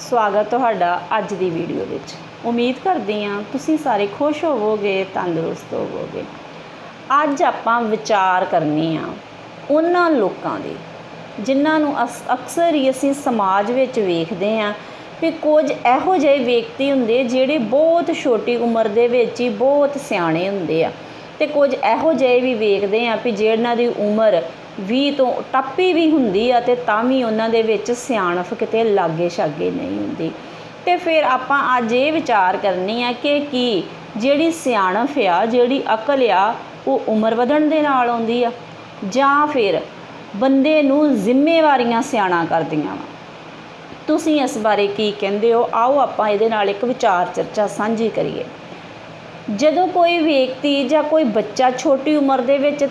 ਸਵਾਗਤ ਤੁਹਾਡਾ ਅੱਜ ਦੀ ਵੀਡੀਓ ਵਿੱਚ। ਉਮੀਦ ਕਰਦੀ ਹਾਂ ਤੁਸੀਂ ਸਾਰੇ ਖੁਸ਼ ਹੋਵੋਗੇ, ਤੰਦਰੁਸਤ ਹੋਵੋਗੇ। ਅੱਜ ਆਪਾਂ ਵਿਚਾਰ ਕਰਨੀ ਆ ਉਹਨਾਂ ਲੋਕਾਂ ਦੇ, ਜਿਨ੍ਹਾਂ ਨੂੰ ਅਸ- ਅਕਸਰ ਹੀ ਅਸੀਂ ਸਮਾਜ ਵਿੱਚ ਵੇਖਦੇ ਹਾਂ ਵੀ ਕੁਝ ਇਹੋ ਜਿਹੇ ਵਿਅਕਤੀ ਹੁੰਦੇ ਜਿਹੜੇ ਬਹੁਤ ਛੋਟੀ ਉਮਰ ਦੇ ਵਿੱਚ ਹੀ ਬਹੁਤ ਸਿਆਣੇ ਹੁੰਦੇ ਆ। ਤੇ ਕੁਝ ਇਹੋ ਜਿਹੇ ਵੀ ਵੇਖਦੇ ਆ ਵੀ ਜਿਹਨਾਂ ਦੀ ਉਮਰ 20 ਤੋਂ ਟੱਪੀ ਵੀ ਹੁੰਦੀ ਆ ਤੇ ਤਾਂ ਵੀ ਉਹਨਾਂ ਦੇ ਵਿੱਚ ਸਿਆਣਫ ਕਿਤੇ ਲਾਗੇ ਛਾਗੇ ਨਹੀਂ ਹੁੰਦੀ। ਤੇ ਫਿਰ ਆਪਾਂ ਅੱਜ ਇਹ ਵਿਚਾਰ ਕਰਨੀ ਆ ਕਿ ਕੀ ਜਿਹੜੀ ਸਿਆਣਫ ਆ, ਜਿਹੜੀ ਅਕਲ ਆ, ਉਹ ਉਮਰ ਵਧਣ ਦੇ ਨਾਲ ਆਉਂਦੀ ਆ ਜਾਂ ਫਿਰ ਬੰਦੇ ਨੂੰ ਜ਼ਿੰਮੇਵਾਰੀਆਂ ਸਿਆਣਾ ਕਰਦੀਆਂ ਵਾ। ਤੁਸੀਂ ਇਸ ਬਾਰੇ ਕੀ ਕਹਿੰਦੇ ਹੋ? ਆਓ ਆਪਾਂ ਇਹਦੇ ਨਾਲ ਇੱਕ ਵਿਚਾਰ ਚਰਚਾ ਸਾਂਝੀ ਕਰੀਏ। ਜਦੋਂ ਕੋਈ ਵਿਅਕਤੀ ਜਾਂ ਕੋਈ ਬੱਚਾ ਛੋਟੀ ਉਮਰ ਦੇ ਵਿੱਚ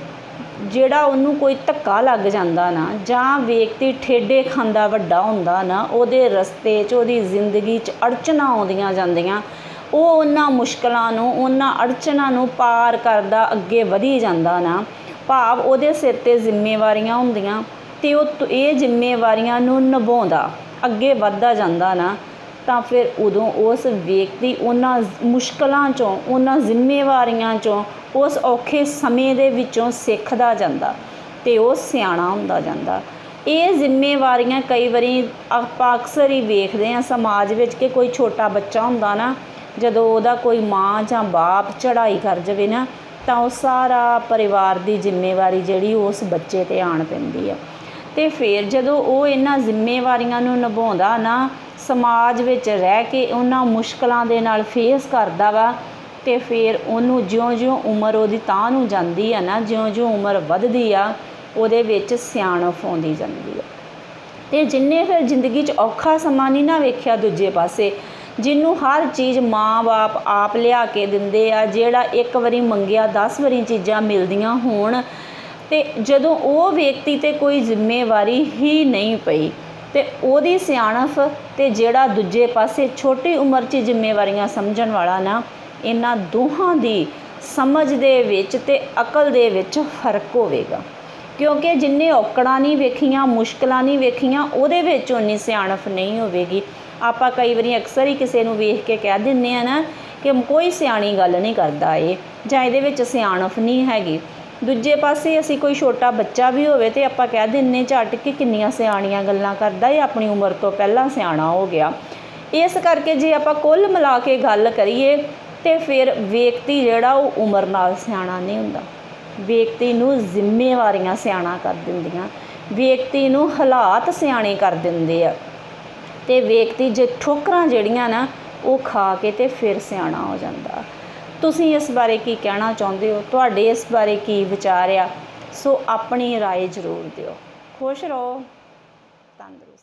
ਜਿਹੜਾ ਉਹਨੂੰ ਕੋਈ ਧੱਕਾ ਲੱਗ ਜਾਂਦਾ ਨਾ, ਜਾਂ ਵਿਅਕਤੀ ਠੇਡੇ ਖਾਂਦਾ ਵੱਡਾ ਹੁੰਦਾ ਨਾ, ਉਹਦੇ ਰਸਤੇ 'ਚ, ਉਹਦੀ ਜ਼ਿੰਦਗੀ 'ਚ ਅੜਚਨਾ ਆਉਂਦੀਆਂ ਜਾਂਦੀਆਂ, ਉਹ ਉਹਨਾਂ ਮੁਸ਼ਕਲਾਂ ਨੂੰ, ਉਹਨਾਂ ਅੜਚਨਾ ਨੂੰ ਪਾਰ ਕਰਦਾ, ਅੱਗੇ ਵਧੀ ਜਾਂਦਾ ਨਾ, ਭਾਵ ਉਹਦੇ ਸਿਰ ਤੇ ਜ਼ਿੰਮੇਵਾਰੀਆਂ ਹੁੰਦੀਆਂ ਤੇ ਉਹ ਤ- ਇਹ ਜ਼ਿੰਮੇਵਾਰੀਆਂ ਨੂੰ ਨਿਭਾਉਂਦਾ, ਅੱਗੇ ਵੱਧਦਾ ਜਾਂਦਾ ਨਾ, ਤਾਂ ਫਿਰ ਉਦੋਂ ਉਸ ਵਿਅਕਤੀ ਉਹਨਾਂ ਮੁਸ਼ਕਲਾਂ ਚੋਂ, ਉਹਨਾਂ ਜ਼ਿੰਮੇਵਾਰੀਆਂ ਚੋਂ ਉਸ ਔਖੇ ਸਮੇਂ ਦੇ ਵਿੱਚੋਂ ਸਿੱਖਦਾ ਜਾਂਦਾ ਤੇ ਉਹ ਸਿਆਣਾ ਹੁੰਦਾ ਜਾਂਦਾ। ਇਹ ਜ਼ਿੰਮੇਵਾਰੀਆਂ ਕਈ ਵਾਰੀ ਆਪਾਂ ਅਕਸਰ ਹੀ ਵੇਖਦੇ ਹਾਂ ਸਮਾਜ ਵਿੱਚ ਕਿ ਕੋਈ ਛੋਟਾ ਬੱਚਾ ਹੁੰਦਾ ਨਾ, ਜਦੋਂ ਉਹਦਾ ਕੋਈ ਮਾਂ ਜਾਂ ਬਾਪ ਚੜ੍ਹਾਈ ਕਰ ਜਾਵੇ ਨਾ, ਤਾਂ ਉਹ ਸਾਰਾ ਪਰਿਵਾਰ ਦੀ ਜ਼ਿੰਮੇਵਾਰੀ ਜਿਹੜੀ ਉਸ ਬੱਚੇ ਤੇ ਆਣ ਪੈਂਦੀ ਆ। ਤੇ ਫਿਰ ਜਦੋਂ ਉਹ ਇਹਨਾਂ ਜ਼ਿੰਮੇਵਾਰੀਆਂ ਨੂੰ ਨਿਭਾਉਂਦਾ ਨਾ, ਸਮਾਜ ਵਿੱਚ ਰਹਿ ਕੇ ਉਹਨਾਂ ਮੁਸ਼ਕਲਾਂ ਦੇ ਨਾਲ ਫੇਸ ਕਰਦਾ ਵਾ ਤੇ ਫਿਰ ਉਹਨੂੰ ਜਿਉਂ-ਜਿਉਂ ਉਮਰ ਉਹਦੀ ਤਾਂ ਨੂੰ ਜਾਂਦੀ ਆ ਨਾ, ਜਿਉਂ-ਜਿਉਂ ਉਮਰ ਵੱਧਦੀ ਆ, ਉਹਦੇ ਵਿੱਚ ਸਿਆਣਪ ਆਉਂਦੀ ਜਾਂਦੀ ਆ। ਤੇ ਜਿੰਨੇ ਫਿਰ ਜ਼ਿੰਦਗੀ 'ਚ ਔਖਾ ਸਮਾਂ ਨਹੀਂ ਨਾ ਵੇਖਿਆ ਦੂਜੇ ਪਾਸੇ, ਜਿਹਨੂੰ ਹਰ ਚੀਜ਼ ਮਾਂ-ਬਾਪ ਆਪ ਲਿਆ ਕੇ ਦਿੰਦੇ ਆ, ਜਿਹੜਾ ਇੱਕ ਵਾਰੀ ਮੰਗਿਆ 10 ਵਾਰੀ ਚੀਜ਼ਾਂ ਮਿਲਦੀਆਂ ਹੋਣ, ਤੇ ਜਦੋਂ ਉਹ ਵਿਅਕਤੀ ਤੇ ਕੋਈ ਜ਼ਿੰਮੇਵਾਰੀ ਹੀ ਨਹੀਂ ਪਈ, ਤੇ ਉਹਦੀ ਸਿਆਣਪ ਤੇ ਜਿਹੜਾ ਦੂਜੇ ਪਾਸੇ ਛੋਟੀ ਉਮਰ 'ਚ ਜ਼ਿੰਮੇਵਾਰੀਆਂ ਸਮਝਣ ਵਾਲਾ ਨਾ ਇਹਨਾਂ ਦੋਹਾਂ ਦੀ ਸਮਝ ਦੇ ਵਿੱਚ ਤੇ ਅਕਲ ਦੇ ਵਿੱਚ ਫ਼ਰਕ ਹੋਵੇਗਾ। ਕਿਉਂਕਿ ਜਿੰਨੇ ਔਕੜਾਂ ਨਹੀਂ ਵੇਖੀਆਂ, ਮੁਸ਼ਕਲਾਂ ਨਹੀਂ ਵੇਖੀਆਂ, ਉਹਦੇ ਵਿੱਚ ਉਨੀ ਸਿਆਣਪ ਨਹੀਂ ਹੋਵੇਗੀ। ਆਪਾਂ ਕਈ ਵਾਰੀ ਅਕਸਰ ਹੀ ਕਿਸੇ ਨੂੰ ਵੇਖ ਕੇ ਕਹਿ ਦਿੰਨੇ ਆ ਨਾ ਕਿ ਕੋਈ ਸਿਆਣੀ ਗੱਲ ਨਹੀਂ ਕਰਦਾ ਇਹ, ਜਾਂ ਇਹਦੇ ਵਿੱਚ ਸਿਆਣਪ ਨਹੀਂ ਹੈਗੀ। ਦੂਜੇ ਪਾਸੇ ਅਸੀਂ ਕੋਈ ਛੋਟਾ ਬੱਚਾ ਵੀ ਹੋਵੇ ਤੇ ਆਪਾਂ ਕਹਿ ਦਿੰਨੇ ਝਟ ਕਿ ਕਿੰਨੀਆਂ ਸਿਆਣੀਆਂ ਗੱਲਾਂ ਕਰਦਾ ਇਹ ਆਪਣੀ ਉਮਰ ਤੋਂ ਪਹਿਲਾਂ ਸਿਆਣਾ ਹੋ ਗਿਆ। ਇਸ ਕਰਕੇ ਜੇ ਆਪਾਂ ਕੁੱਲ ਮਿਲਾ ਕੇ ਗੱਲ ਕਰੀਏ ਤੇ ਫਿਰ ਵਿਅਕਤੀ ਜਿਹੜਾ ਉਹ ਉਮਰ ਨਾਲ ਸਿਆਣਾ ਨਹੀਂ ਹੁੰਦਾ ਵਿਅਕਤੀ ਨੂੰ ਜ਼ਿੰਮੇਵਾਰੀਆਂ ਸਿਆਣਾ ਕਰ ਦਿੰਦੀਆਂ ਵਿਅਕਤੀ ਨੂੰ ਹਾਲਾਤ ਸਿਆਣੇ ਕਰ ਦਿੰਦੇ ਆ ਤੇ ਵਿਅਕਤੀ ਜੇ ਠੋਕਰਾਂ ਜਿਹੜੀਆਂ ਨਾ ਉਹ ਖਾ ਕੇ ਤੇ ਫਿਰ ਸਿਆਣਾ ਹੋ ਜਾਂਦਾ ਤੁਸੀਂ ਇਸ ਬਾਰੇ ਕੀ ਕਹਿਣਾ ਚਾਹੁੰਦੇ ਹੋ ਤੁਹਾਡੇ ਇਸ ਬਾਰੇ ਕੀ ਵਿਚਾਰ ਆ ਸੋ ਆਪਣੀ رائے ਜ਼ਰੂਰ ਦਿਓ ਖੁਸ਼ ਰਹੋ ਤੰਦਰੁਸਤ